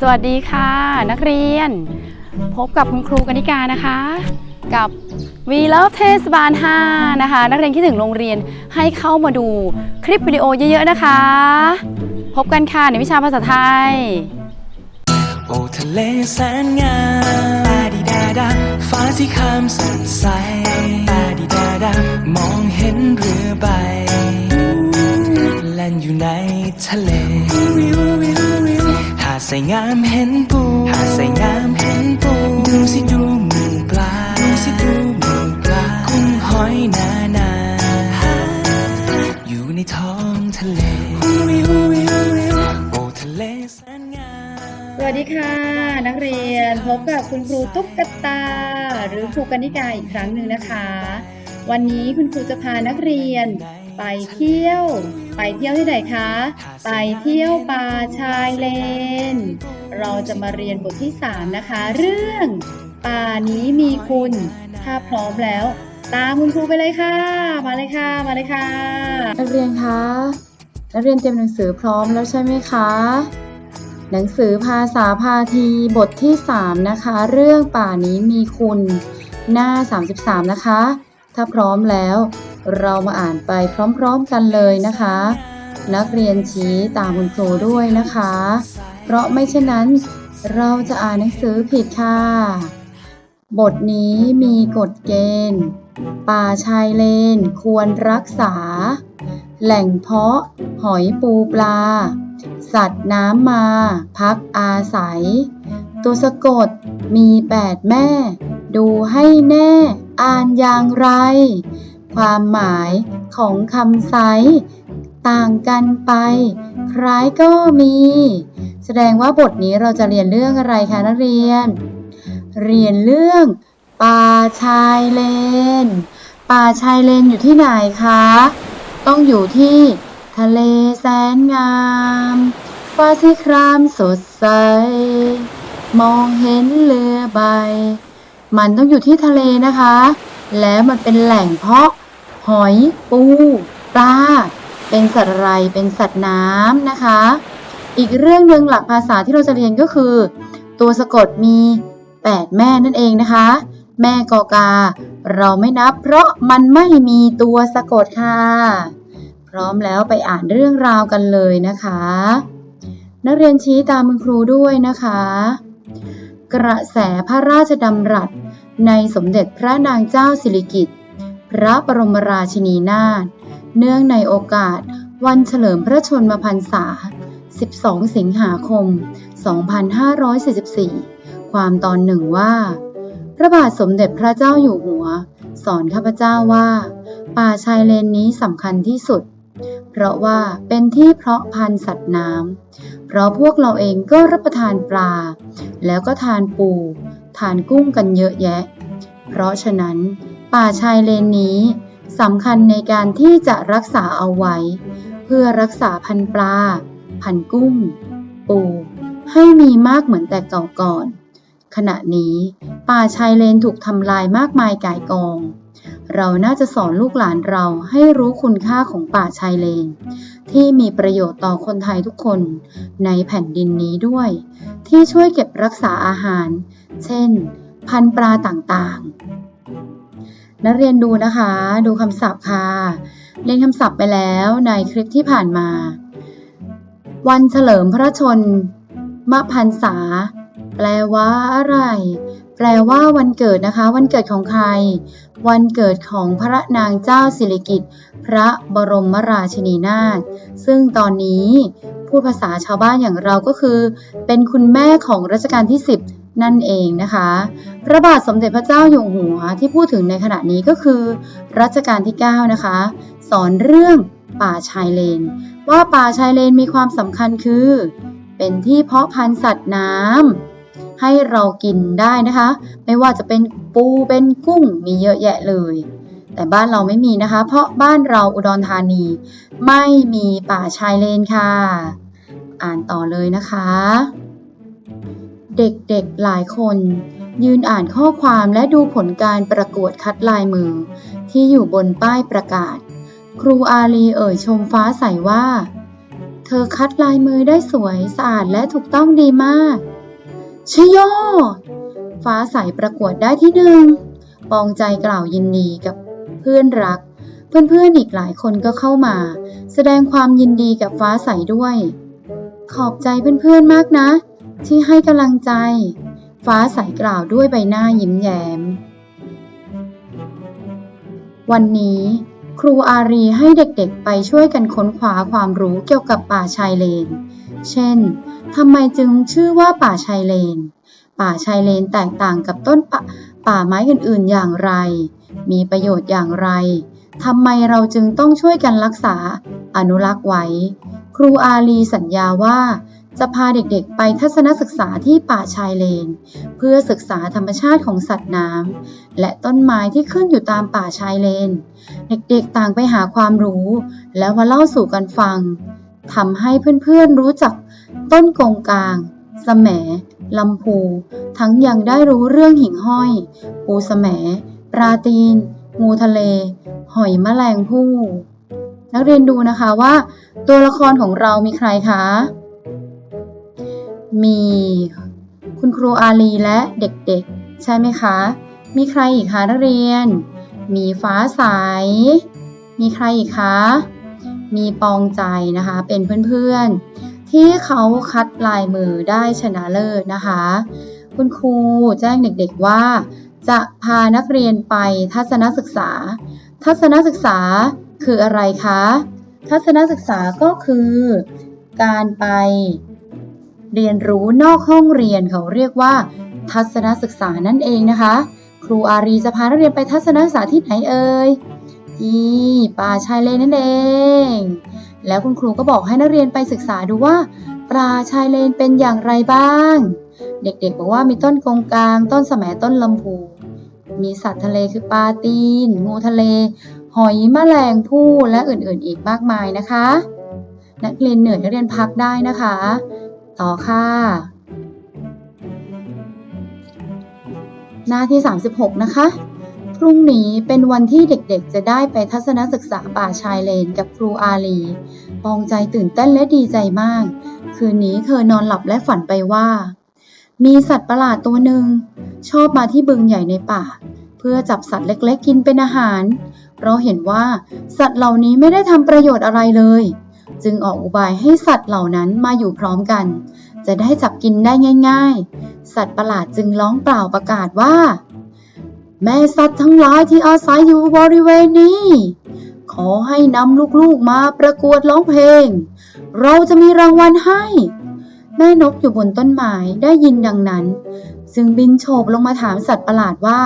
สวัสดีค่ะ นักเรียน พบกับคุณครูกนิกานะคะ กับ We Love เทศบาล 5 นะคะ นักเรียนคิดถึงโรงเรียนให้เข้ามาดูคลิปวิดีโอเยอะๆนะคะ พบกันค่ะในวิชาภาษาไทย โอทะเลแสนงามตาดีดาดาฟ้าสีครามสดใสตาดีดาดามองเห็นเรือใบแล่นอยู่ในทะเล ดใสงามเห็นปูหาดใสงามเห็นปูดูสิดูหมูปลาดูสิดูหมูปลากุ้งหอยนานาอยู่ในท้องทะเลโอ้ทะเลแสนงามสวัสดีค่ะ นักเรียนพบกับคุณครูตุ๊กตา หรือครูกนิกาอีกครั้งหนึ่งนะคะ วันนี้คุณครูจะพานักเรียนไปเที่ยว ไปเที่ยวที่ไหนคะ ไปเที่ยวป่าชายเลน เราจะมาเรียนบทที่ 3 นะคะ เรื่องป่านี้มีคุณ ถ้าพร้อมแล้ว ตามคุณครูไปเลยค่ะ มาเลยค่ะ มาเลยค่ะ นักเรียนคะนักเรียนเตรียมหนังสือพร้อมแล้วใช่ไหมคะ หนังสือภาษาพาทีบทที่ 3 นะคะ เรื่องป่านี้มีคุณ หน้า 33 นะคะ ถ้าพร้อมแล้ว เรามาอ่านไปพร้อมๆกันเลยนะคะ นักเรียนชี้ตามคุณครูด้วยนะคะ เพราะไม่เช่นนั้น เราจะอ่านหนังสือผิดค่ะ บทนี้มีกฎเกณฑ์ ป่าชายเลนควรรักษา แหล่งเพาะ หอยปูปลา สัตว์น้ำมา พักอาศัย ตัวสะกดมีแปดแม่ ดูให้แน่ อ่านอย่างไร ความหมายของคำไซต่างกันไป คล้ายก็มี แสดงว่าบทนี้เราจะเรียนเรื่องอะไรคะนักเรียน เรียนเรื่องป่าชายเลน ป่าชายเลนอยู่ที่ไหนคะ ต้องอยู่ที่ทะเลแสนงามฟ้าสีครามสดใส มองเห็นเรือใบ มันต้องอยู่ที่ทะเลนะคะ แล้วมันเป็นแหล่งเพาะ หอย ปู ปลา เป็นสัตว์อะไร เป็นสัตว์น้ำนะคะ อีกเรื่องหนึ่งหลักภาษาที่เราจะเรียนก็คือ ตัวสะกดมี 8 แม่นั่นเองนะคะ แม่กอกา เราไม่นับ เพราะมันไม่มีตัวสะกดค่ะ พร้อมแล้วไปอ่านเรื่องราวกันเลยนะคะ นักเรียนชี้ตามคุณครูด้วยนะคะ กระแสพระราชดำรัสในสมเด็จพระนางเจ้าสิริกิติ์ พระบรมราชินีนาถ เนื่องในโอกาสวันเฉลิมพระชนมพรรษา 12 สิงหาคม 2544 ความตอนหนึ่งว่า พระบาทสมเด็จพระเจ้าอยู่หัว สอนข้าพเจ้าว่า ป่าชายเลนนี้สำคัญที่สุด เพราะว่าเป็นที่เพาะพันธุ์สัตว์น้ำ เพราะพวกเราเองก็รับประทานปลา แล้วก็ทานปู ทานกุ้งกันเยอะแยะ เพราะฉะนั้น ป่าชายเลนนี้สำคัญในการที่จะรักษาเอาไว้ เพื่อรักษาพันปลา พันกุ้ง ปู ให้มีมากเหมือนแต่เก่าก่อน ขณะนี้ป่าชายเลนถูกทำลายมากมายก่ายกอง เราน่าจะสอนลูกหลานเราให้รู้คุณค่าของป่าชายเลน ที่มีประโยชน์ต่อคนไทยทุกคนในแผ่นดินนี้ด้วย ที่ช่วยเก็บรักษาอาหาร เช่น พันปลาต่างๆ นักเรียนดูนะคะ ดูคำศัพท์ค่ะ เรียนคำศัพท์ไปแล้วในคลิปที่ผ่านมา วันเฉลิมพระชนมพรรษา แปลว่าอะไร แปลว่าวันเกิดนะคะ วันเกิดของใคร วันเกิดของพระนางเจ้าสิริกิติ์พระบรมราชินีนาถซึ่งตอนนี้ พูดภาษาชาวบ้านอย่างเราก็คือ เป็นคุณแม่ของรัชกาลที่ 10 นั่นเองนะคะ พระบาทสมเด็จพระเจ้าอยู่หัวที่พูดถึงในขณะนี้ก็คือ รัชกาลที่ 9 นะคะ สอนเรื่องป่าชายเลน ว่าป่าชายเลนมีความสำคัญคือ เป็นที่เพาะพันธุ์สัตว์น้ำให้เรากินได้นะคะ ไม่ว่าจะเป็นปูเป็นกุ้งมีเยอะแยะเลยแต่บ้านเราไม่มีนะคะ เพราะบ้านเราอุดรธานี ไม่มีป่าชายเลนค่ะ อ่านต่อเลยนะคะ เด็กๆหลายคน ยืนอ่านข้อความและดูผลการประกวดคัดลายมือ ที่อยู่บนป้ายประกาศ ครูอาลีเอ่ยชมฟ้าใสว่า เธอคัดลายมือได้สวยสะอาดและถูกต้องดีมากชโย ฟ้าใสประกวดได้ที่หนึ่ง ปองใจกล่าวยินดีกับเพื่อนรัก เพื่อนๆอีกหลายคนก็เข้ามา แสดงความยินดีกับฟ้าใสด้วย ขอบใจเพื่อนๆมากนะ ที่ให้กำลังใจ ฟ้าใสกล่าวด้วยใบหน้ายิ้มแย้ม วันนี้ครูอารีให้เด็กๆไปช่วยกันค้นคว้าความรู้เกี่ยวกับป่าชายเลน เช่น ทำไมจึงชื่อว่าป่าชายเลน ป่าชายเลนแตกต่างกับต้นป่าป่าไม้อื่นๆอย่างไร มีประโยชน์อย่างไร ทำไมเราจึงต้องช่วยกันรักษาอนุรักษ์ไว้ รูอาลีสัญญาว่าจะพาเด็กๆ ไปทัศนศึกษาที่ป่าชายเลน เพื่อศึกษาธรรมชาติของสัตว์น้ำและต้นไม้ที่ขึ้นอยู่ตามป่าชายเลน เด็กๆต่างไปหาความรู้ แล้วมาเล่าสู่กันฟังทำให้เพื่อนๆรู้จักต้นกงกลางสแหมลำพู ทั้งยังได้รู้เรื่องหิ่งห้อย ปูสแสมปลาตีน งูทะเล หอยแมลงภู่ นักเรียนดูนะคะว่า ตัวละครของเรามีใครคะ มีคุณครูอาลีและเด็กๆ ใช่ไหมคะ มีใครอีกคะนักเรียน มีฟ้าใส มีใครอีกคะ มีปองใจนะคะ เป็นเพื่อนๆ ที่เขาคัดลายมือได้ชนะเลิศนะคะ คุณครูแจ้งเด็กๆว่า จะพานักเรียนไปทัศนศึกษา ทัศนศึกษา คืออะไรคะ ทัศนศึกษาก็คือ การไปเรียนรู้นอกห้องเรียนเขาเรียกว่า ทัศนศึกษานั่นเองนะคะ ครูอารีจะพานักเรียนไปทัศนศึกษาที่ไหนเอ่ยที่ป่าชายเลนนั่นเอง แล้วคุณครูก็บอกให้นักเรียนไปศึกษาดูว่าป่าชายเลนเป็นอย่างไรบ้าง เด็กๆบอกว่ามีต้นกงกลาง ต้นสมต้นลำพู มีสัตว์ทะเลคือปลาตีน งูทะเล หอยแมลงภู่และอื่นๆ อีกมากมายนะคะ นักเรียนเหนื่อยนักเรียนพักได้นะคะ ต่อค่ะ หน้าที่ 36 นะคะพรุ่งนี้เป็นวันที่เด็กๆ จะได้ไปทัศนศึกษาป่าชายเลนกับครูอาลีปองใจตื่นเต้นและดีใจมาก คืนนี้เธอนอนหลับและฝันไปว่า มีสัตว์ประหลาดตัวหนึ่งชอบมาที่บึงใหญ่ในป่า เพื่อจับสัตว์เล็กๆ กินเป็นอาหาร เพราะเห็นว่าสัตว์เหล่านี้ไม่ได้ทำประโยชน์อะไรเลย จึงออกอุบายให้สัตว์เหล่านั้นมาอยู่พร้อมกัน จะได้จับกินได้ง่าย ๆ สัตว์ประหลาดจึงร้องเปล่าประกาศว่า แม่สัตว์ทั้งหลายที่อาศัยอยู่บริเวณนี้ ขอให้นำลูกๆมาประกวดร้องเพลง เราจะมีรางวัลให้ แม่นกอยู่บนต้นไม้ได้ยินดังนั้น จึงบินโฉบลงมาถามสัตว์ประหลาดว่า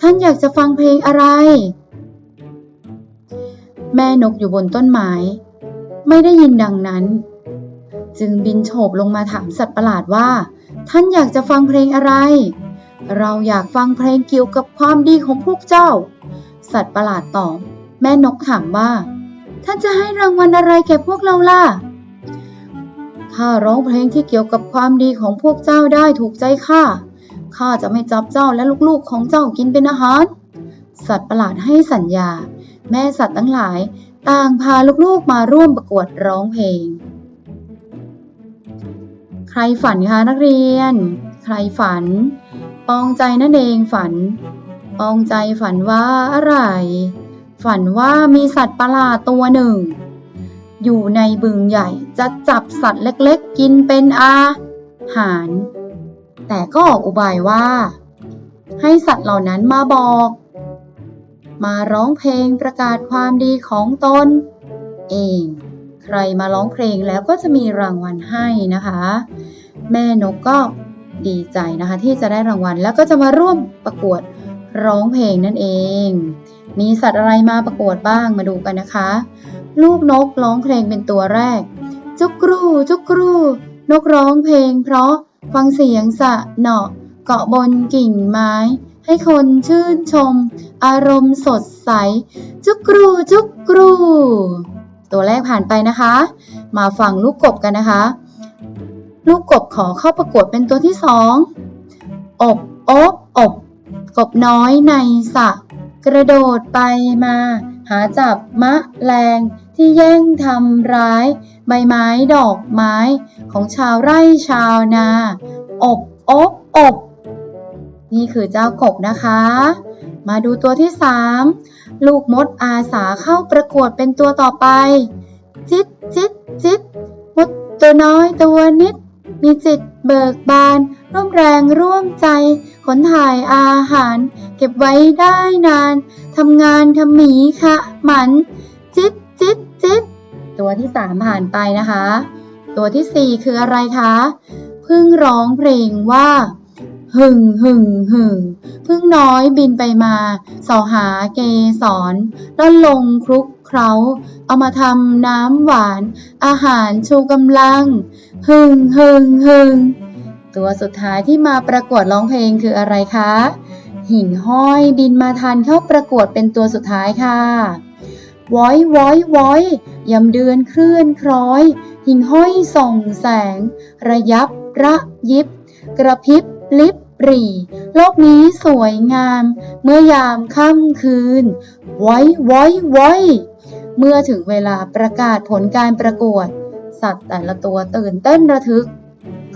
ท่านอยากจะฟังเพลงอะไร แม่นกอยู่บนต้นไม้ ไม่ได้ยินดังนั้น จึงบินโฉบลงมาถามสัตว์ประหลาดว่า ท่านอยากจะฟังเพลงอะไร เราอยากฟังเพลงเกี่ยวกับความดีของพวกเจ้า สัตว์ประหลาดตอบแม่นกถามว่า ท่านจะให้รางวัลอะไรแก่พวกเราล่ะถ้าร้องเพลงที่เกี่ยวกับความดีของพวกเจ้าได้ถูกใจข้า ข้าจะไม่จับเจ้าและลูกๆของเจ้ากินเป็นอาหาร สัตว์ประหลาดให้สัญญา แม่สัตว์ทั้งหลาย ต่างพาลูกๆมาร่วมประกวดร้องเพลง ใครฝันคะนักเรียน ใครฝัน ปองใจนั่นเองฝัน ปองใจฝันว่าอะไร ฝันว่ามีสัตว์ประหลาดตัวหนึ่ง อยู่ในบึงใหญ่จะจับสัตว์เล็กๆ กินเป็นอาหาร แต่ก็ออกอุบายว่า ให้สัตว์เหล่านั้นมาบอก มาร้องเพลงประกาศความดีของตน เอง ใครมาร้องเพลงแล้วก็จะมีรางวัลให้นะคะ แม่นกก็ดีใจนะคะที่จะได้รางวัลแล้วก็จะมาร่วมประกวดร้องเพลงนั่นเอง มีสัตว์อะไรมาประกวดบ้างมาดูกันนะคะ ลูกนกร้องเพลงเป็นตัวแรก จุกกรูจุกกรู นกร้องเพลง เพราะฟังเสียงสะเหนาะเกาะบนกิ่งไม้ ให้คนชื่นชม อารมณ์สดใส จุกกรูจุกกรู ตัวแรกผ่านไปนะคะ มาฟังลูกกบกันนะคะ ลูกกบขอเข้าประกวดเป็นตัวที่สองอบอบอบกบน้อยในสระกระโดดไปมา หาจับมะแรงที่ที่แย่งทำร้าย ใบไม้ดอกไม้ของชาวไร่ชาวนา อบอบอบ นี่คือเจ้ากบนะคะ มาดูตัวที่สามลูกมดอาสาเข้าประกวดเป็นตัวต่อไป จิตจิตจิตมดตัวน้อยตัวนิด มีจิตเบิกบาน ร่วมแรงร่วมใจ ขนถ่ายอาหาร เก็บไว้ได้นานทำงานทำหมีคะหมัน จิตจิตจิตตัวที่สามผ่านไปนะคะ ตัวที่สี่คืออะไรคะพิ่งร้องเพลงว่า หึ่งหึ่งหึ่งพึ่งน้อยบินไปมาสอหาเกสรล่อนลงคลุกเคล้า เอามาทำน้ำหวาน อาหารชูกำลัง หึ่งหึ่งหึ่งตัวสุดท้ายที่มาประกวดร้องเพลงคืออะไรคะ หิ่งห้อยบินมาทันเข้าประกวดเป็นตัวสุดท้ายค่ะว้อยว้อยว้อยยำเดือนเคลื่อนคล้อย หิ่งห้อยส่องแสง ระยับระยิบ กระพริบลิบ รีโลกนี้สวยงาม เมื่อยามค่ำคืน ไว้ไว้ไว้เมื่อถึงเวลาประกาศผลการประกวด สัตว์แต่ละตัวตื่นเต้นระทึก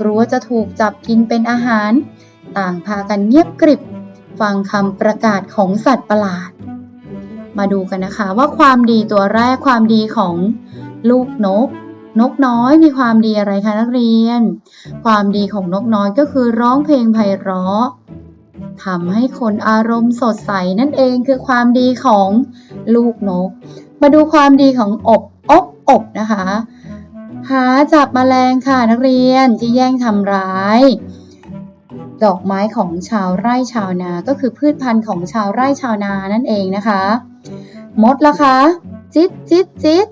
กลัวจะถูกจับกินเป็นอาหาร ต่างพากันเงียบกริบ ฟังคำประกาศของสัตว์ประหลาด มาดูกันนะคะว่าความดีตัวแรกความดีของลูกนก นกน้อยมีความดีอะไรคะนักเรียน ความดีของนกน้อยก็คือร้องเพลงไพเราะทำให้คนอารมณ์สดใสนั่นเองคือความดีของลูกนก มาดูความดีของอบอบอบนะคะ หาจับแมลงค่ะนักเรียนที่แย่งทำร้าย ดอกไม้ของชาวไร่ชาวนา ก็คือพืชพันธุ์ของชาวไร่ชาวนานั่นเองนะคะ มดล่ะคะ จิตจิตจิต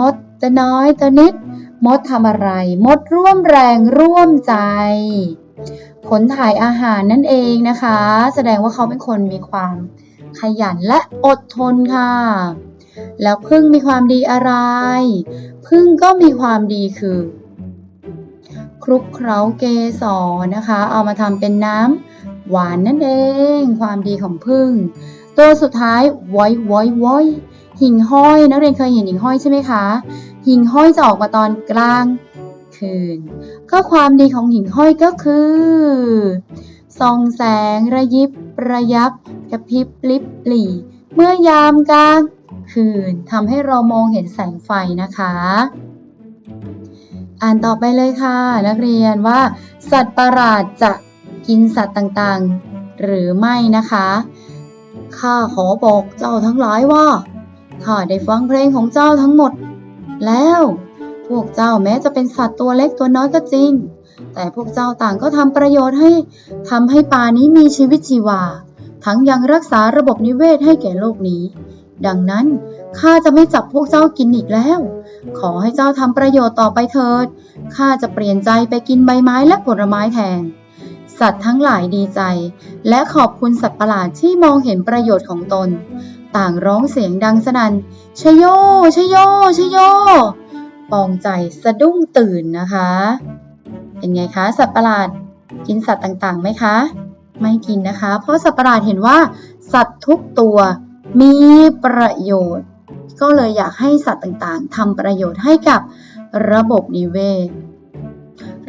มดตัวน้อยตัวนิด มดทำอะไร มดร่วมแรงร่วมใจขนถ่ายอาหารนั่นเองนะคะ แสดงว่าเขาเป็นคนมีความขยันและอดทนค่ะ แล้วพึ่งมีความดีอะไร พึ่งก็มีความดีคือ คลุกเคล้าเกสรนะคะ เอามาทำเป็นน้ำหวานนั่นเอง ความดีของพึ่ง ตัวสุดท้ายไว้ไว้ไว้ หิ่งห้อยนักเรียนเคยเห็นหิ่งห้อยใช่ไหมคะ หิ่งห้อยจะออกมาตอนกลางคืน ก็ความดีของหิ่งห้อยก็คือส่องแสงระยิบระยับกระพริบลิบหลีเมื่อยามกลางคืนทำให้เรามองเห็นแสงไฟนะคะ อ่านต่อไปเลยค่ะ นักเรียนว่า สัตว์ประหลาดจะกินสัตว์ต่างๆ หรือไม่นะคะข้าขอบอกเจ้าทั้งหลายว่า ข้าได้ฟังเพลงของเจ้าทั้งหมด แล้ว พวกเจ้าแม้จะเป็นสัตว์ตัวเล็กตัวน้อยก็จริง แต่พวกเจ้าต่างก็ทำประโยชน์ให้ทำให้ป่านี้มีชีวิตชีวา ทั้งยังรักษาระบบนิเวศให้แก่โลกนี้ ดังนั้นข้าจะไม่จับพวกเจ้ากินอีกแล้ว ขอให้เจ้าทำประโยชน์ต่อไปเถิดข้าจะเปลี่ยนใจไปกินใบไม้และผลไม้แทน สัตว์ทั้งหลายดีใจ และขอบคุณสัตว์ประหลาดที่มองเห็นประโยชน์ของตน ต่างร้องเสียงดังสนัน่นชโยชโยชโย ปองใจสะดุ้งตื่นนะคะ เป็นไงคะ สัตว์ประหลาดกินสัตว์ต่างๆไหมคะ ไม่กินนะคะ เพราะสัตว์ประหลาดเห็นว่า สัตว์ทุกตัวมีประโยชน์ ก็เลยอยากให้สัตว์ต่างๆทำประโยชน์ให้กับระบบนิเวศ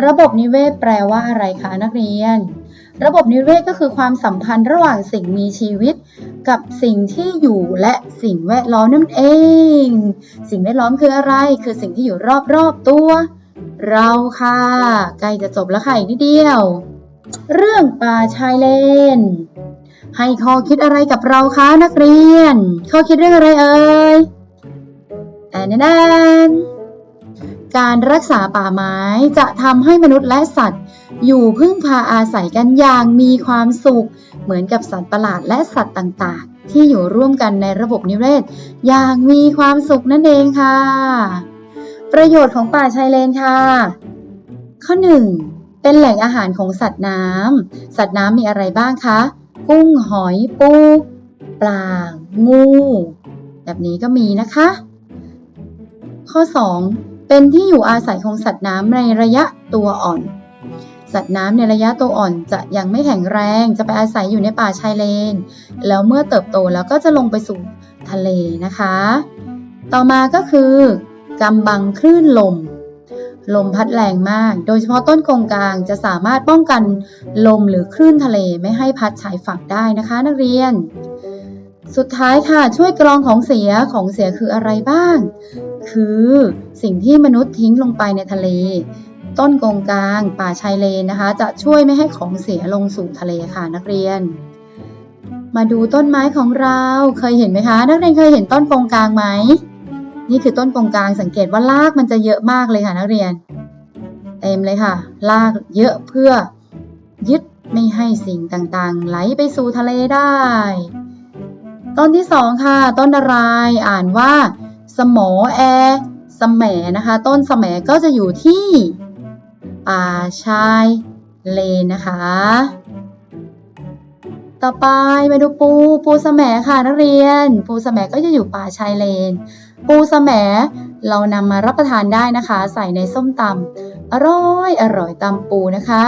ระบบนิเวศแปลว่าอะไรคะนักเรียน ระบบนิเวศก็คือความสัมพันธ์ระหว่างสิ่งมีชีวิต กับสิ่งที่อยู่และสิ่งแวดล้อมนั่นเอง สิ่งแวดล้อมคืออะไร คือสิ่งที่อยู่รอบๆตัว เราค่ะ ใกล้จะจบแล้วค่ะอีกนิดเดียว เรื่องป่าชายเลน ให้ข้อคิดอะไรกับเราคะนักเรียน ข้อคิดเรื่องอะไรเอ่ยแอนแนน การรักษาป่าไม้จะทำให้มนุษย์และสัตว์ อยู่พึ่งพาอาศัยกันอย่างมีความสุข เหมือนกับสัตว์ประหลาดและสัตว์ต่างๆ ที่อยู่ร่วมกันในระบบนิเวศ อย่างมีความสุขนั่นเองค่ะ ประโยชน์ของป่าชายเลนค่ะ ข้อ 1. เป็นแหล่งอาหารของสัตว์น้ำสัตว์น้ำมีอะไรบ้างคะ กุ้งหอยปูปลางู แบบนี้ก็มีนะคะ ข้อ 2. เป็นที่อยู่อาศัยของสัตว์น้ำในระยะตัวอ่อน สัตว์น้ำในระยะตัวอ่อนจะยังไม่แข็งแรง จะไปอาศัยอยู่ในป่าชายเลน แล้วเมื่อเติบโตแล้วก็จะลงไปสู่ทะเลนะคะ ต่อมาก็คือกำบังคลื่นลม ลมพัดแรงมาก โดยเฉพาะต้นกงกลางจะสามารถป้องกันลมหรือคลื่นทะเลไม่ให้พัดชายฝั่งได้นะคะ นักเรียน สุดท้ายค่ะช่วยกรองของเสียของเสียคืออะไรบ้าง คือสิ่งที่มนุษย์ทิ้งลงไปในทะเล ต้นกงกลางป่าชายเลนนะคะ จะช่วยไม่ให้ของเสียลงสู่ทะเลค่ะนักเรียน มาดูต้นไม้ของเราเคยเห็นไหมคะ นักเรียนเคยเห็นต้นกงกลางไหมนี่คือต้นกงกลางสังเกตว่ารากมันจะเยอะมากเลยค่ะ นักเรียน เต็มเลยค่ะรากเยอะเพื่อยึดไม่ให้สิ่งต่างๆ ไหลไปสู่ทะเลได้ ต้นที่สองค่ะ ต้นอะไรอ่านว่า สมอแอสมแหมนะคะ ต้นสมแหมก็จะอยู่ที่ป่าชายเลนนะคะ ต่อไปมาดูปูปูสมแหมค่ะนักเรียน ปูสมแหมก็จะอยู่ป่าชายเลน ปูสมแหมเรานำมารับประทานได้นะคะ ใส่ในส้มตำอร่อยอร่อยตำปูนะคะ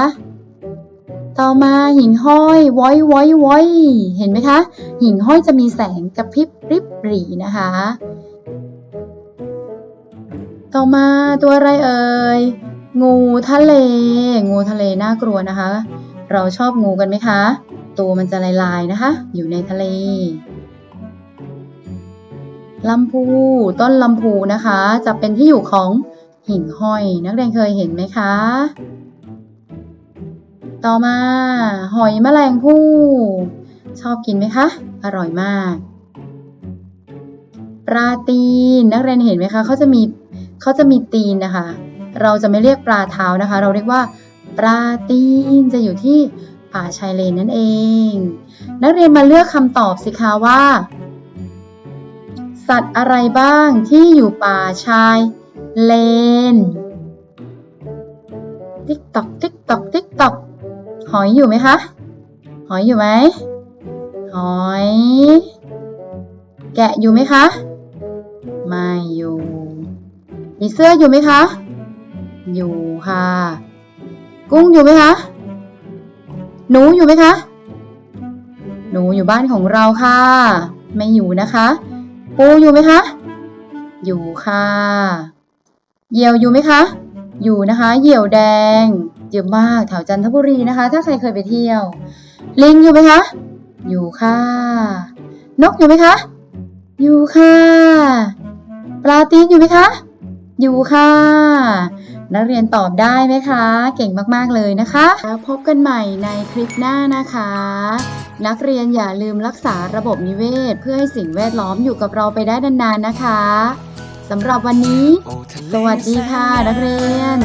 ต่อมาหิ่งห้อยว้อยว้อยว้อยเห็นไหมคะ หิ่งห้อยจะมีแสงกระพริบริบหรีนะคะ ต่อมาตัวอะไรเอ่ยงูทะเล งูทะเลน่ากลัวนะคะ เราชอบงูกันไหมคะ ตัวมันจะลายๆนะคะ อยู่ในทะเลลำพูต้นลำพูนะคะ จะเป็นที่อยู่ของหิ่งห้อย นักเรียนเคยเห็นไหมคะ ต่อมา หอยแมลงภู่ชอบกินไหมคะ อร่อยมาก ปลาตีน นักเรียนเห็นไหมคะเขาจะมีเขาจะมีตีนนะคะ เราจะไม่เรียกปลาเท้านะคะ เราเรียกว่า ปลาตีนจะอยู่ที่ป่าชายเลนนั่นเอง นักเรียนมาเลือกคำตอบสิคะว่า สัตว์อะไรบ้างที่อยู่ป่าชายเลน ติ๊กตอกติ๊กตอกติ๊กตอก อยอยู่ไหมคะ หอยอยู่ไหม หอย แกะอยู่ไหมคะ ไม่อยู่ผีเสื้ออยู่ไหมคะ อยู่ค่ะ กุ้งอยู่ไหมคะ หนูอยู่ไหมคะ หนูอยู่บ้านของเราค่ะ ไม่อยู่นะคะ ปูอยู่ไหมคะ อยู่ค่ะ เหยี่ยวอยู่ไหมคะ อยู่นะคะ เหยี่ยวแดง เยอะมากแถวจันทบุรีนะคะ ถ้าใครเคยไปเที่ยว ลิงอยู่ไหมคะ อยู่ค่ะ นกอยู่ไหมคะ อยู่ค่ะ ปลาตีนอยู่ไหมคะ อยู่ค่ะ นักเรียนตอบได้ไหมคะ เก่งมากๆเลยนะคะ แล้วพบกันใหม่ในคลิปหน้านะคะ นักเรียนอย่าลืมรักษาระบบนิเวศ เพื่อให้สิ่งแวดล้อมอยู่กับเราไปได้นานๆนะคะ สำหรับวันนี้ สวัสดีค่ะนักเรียน